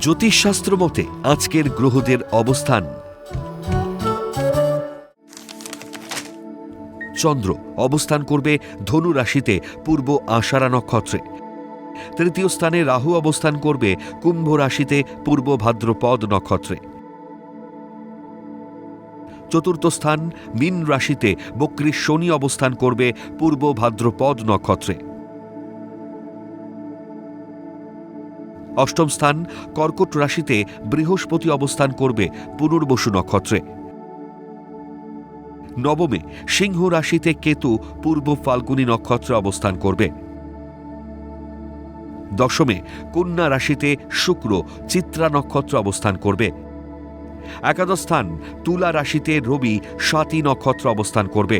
জ্যোতিষশাস্ত্র মতে আজকের গ্রহদের অবস্থান। চন্দ্র অবস্থান করবে ধনু রাশিতে পূর্ব আষাঢ়া নক্ষত্রে। তৃতীয় স্থানে রাহু অবস্থান করবে কুম্ভ রাশিতে পূর্ব ভাদ্রপদ নক্ষত্রে। চতুর্থ স্থান মীন রাশিতে বক্রী শনি অবস্থান করবে পূর্ব ভাদ্রপদ নক্ষত্রে। অষ্টম স্থান কর্কট রাশিতে বৃহস্পতি অবস্থান করবে পুনর্বসু নক্ষত্রে। নবমে সিংহ রাশিতে কেতু পূর্ব ফাল্গুনী নক্ষত্রে অবস্থান করবে। দশমে কন্যা রাশিতে শুক্র চিত্রা নক্ষত্র অবস্থান করবে। একাদশ স্থান তুলা রাশিতে রবি স্বাতী নক্ষত্র অবস্থান করবে।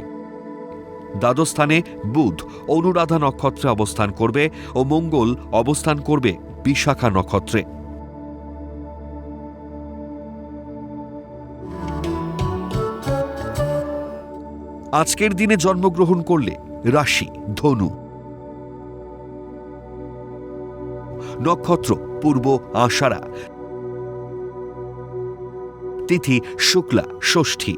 দ্বাদশ স্থানে বুধ অনুরাধা নক্ষত্রে অবস্থান করবে ও মঙ্গল অবস্থান করবে। বিশাখা নক্ষত্রে। আজকের দিনে জন্মগ্রহণ করলে রাশি, ধনু। নক্ষত্র, পূর্ব আষাঢ়া। তিথি, শুক্লা, ষষ্ঠী।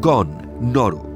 গণ, নর।